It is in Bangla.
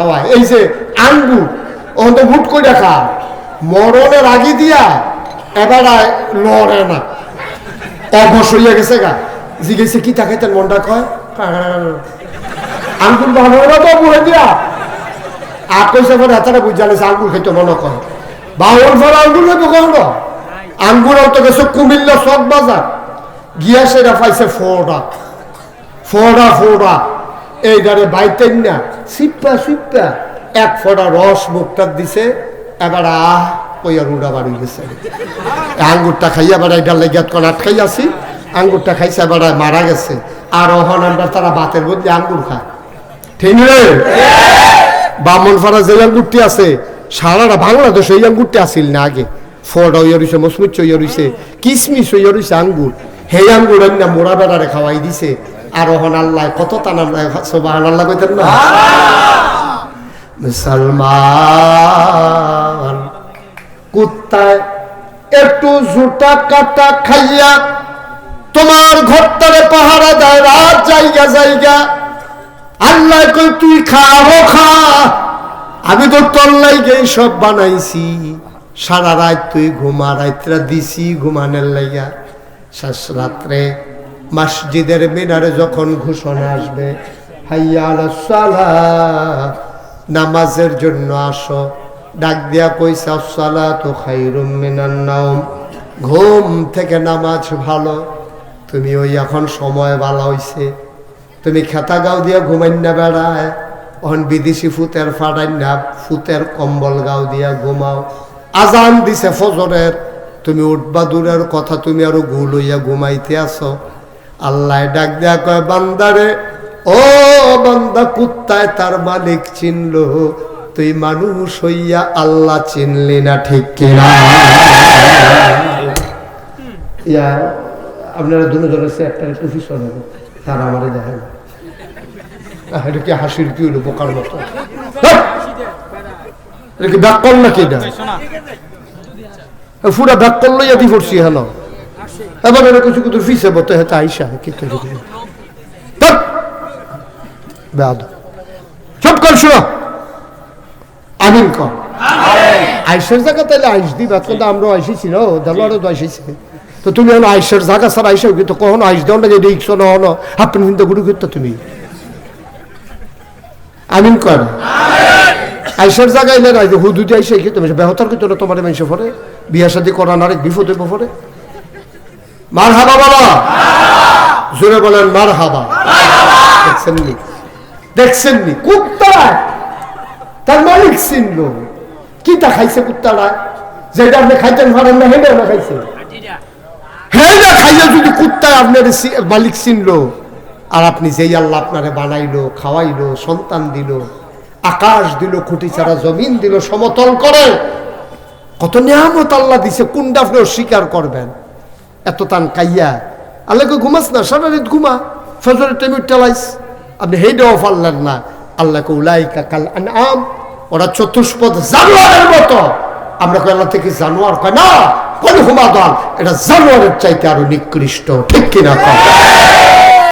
খাওয়ায়। এই যে আঙ্গুর ওখান তো হুট করে খা। মরণের আগে দিয়া এবার লড়ে না। অবশ হইয়া গেছে গা। জিজ্ঞেসে, কি তাকাইতেন মনটা কয়? আঙ্গুর ভালো না তো বুঝে দিয়া। আর কইসে পরে হাতাটা বুঝ জানিস আঙ্গুর খেতে মনে করে বাউল ফল আঙ্গুর খাইবো কখনো আঙ্গুর অত গেছে কুমিল্লা সব বাজার গিয়া সেটা পাইছে ফোড়া। ফোড়া ফোড়া। এইটারে বাইতেন না। সিপ্পা সিপ্পা। এক ফোড়া রস মুখটা দিছে, এবার আহ কইয়া রুড়া বাড়ি গেছে। আঙ্গুরটা খাইয়া বেড়া এটা লেগে কোন আটকাই আছি। আঙ্গুরটা খাইছে বেড়া মারা গেছে। আর ওখানে আমরা তারা বাতের বদলে আঙ্গুর খায়। ঠিক বামন ফাড়া যে আঙ্গুরটি আছে সারাটা বাংলাদেশ এই আঙ্গুরটি আসিল না আগে। ফড়া হইয়া রইছে মসমুচ হইয়া রইছে, কিসমিস হইয়া রইছে আঙ্গুর হে আঙ্গুর না মোড়া বেড়ারে খাওয়াই দিছে। আর ওহন আল্লাহ, কত তানার সোবাহান আল্লাহ কইতেন না? মুসলমান কুত্তায় একটু জুটা কাটা খাইয়া তোমার ঘরটারে পাহারা দেয়, রাত জায়গা জায়গা। আল্লাহ কই, তুই খাব খা। আমি তো তোর লাইগে সব বানাইছি। সারা রাত তুই ঘুমা, রাত্রা দিছি ঘুমানের লাইগা। শেষ রাত্রে মসজিদের মিনারে যখন ঘোষণা আসবে হাইয়া আলাস সালাহ, নামাজের জন্য আসো। ডাক দিয়া কইসা সালা তো খাইরুম মিনান নাওম। ঘুম থেকে নামাজ ভালো। তুমি ওই এখন সময় ভালো হইছে। তুমি খেতা গাও দিয়া ঘুমাই না বেড়ায়। অহন বিদেশি ফুতের ফাটাই না ফুতের কম্বল গাও দিয়া ঘুমাও। আজান দিছে ফজরের। তুমি উঠবা দূরের কথা তুমি আরও গুল হইয়া ঘুমাইতে আসো। আল্লাহ ডাক দেয়া কয়, বান্দারে, ও বান্দা, কুত্তায় তার মালিক চিনল। তুই মানুষ হইয়া আল্লাহ চিনলি না, ঠিক কিনা ইয়া, আপনারা দুজনের একটা একটু ভীষণ হবে তারা আমারে দেখেন। এটা কি হাসির কি হইল, বোকার মতো? এটা কি ব্যাক কল নাকি এটা? ফুরা ব্যাক করল, ইয়াদি পড়ছি হেন। এবার এটা কিছু কিছু ফিসে বলতে হেতে আইসা কি বেদ চুপ কর শুনো আমিন কর আইসের জায়গা তাহলে আইস দিবা কিন্তু আমরা আইসেছি না দেলোয়ারও তো আইসেছি তো তুমি এখন আইসের জায়গা স্যার আইসাও কিন্তু কখনো আইস দেও না যে দেখছ না হনো আপনি কিন্তু গুরু করতো তুমি আমিন কর আইসের জায়গায় এলে রাইজে হুদুদি আইসে কি তুমি বেহতার কিন্তু না তোমার মানুষ পরে বিয়া শাদি করা না আরেক বিপদ পরে মার হাবা বাবা জোরে বলেন মার হাবা দেখছেন নি? দেখছেন নি? কুত্তা তার মালিক চিনল কি তা খাইছে কুত্তাটা যেটা আপনি খাইতেন পারেন না হেঁটে না খাইছে। হ্যাঁ না যদি কুত্তায় আপনার মালিক চিনলো আর আপনি যেই আল্লাহ আপনারে বানাইলো খাওয়াইলো সন্তান দিল আকাশ দিল খুঁটি ছাড়া জমিন দিল সমতল করে কত নিয়ামত আল্লাহ দিছে কোনটা আপনি অস্বীকার করবেন। এত টান কাইয়া। আল্লাহকে ঘুমাস না, সারা রাত ঘুমা। ফজরের টাইমে টেলাইস আপনি হেইটাও পারলেন না। আল্লাহকে উলাইকা কাল আম ওরা চতুষ্পদ জানোয়ারের মতো। আমরা কই আল্লাহ থেকে জানোয়ার কয় না কোন হুমা দল এটা জানোয়ারের চাইতে আরও নিকৃষ্ট। ঠিক কিনা কয়?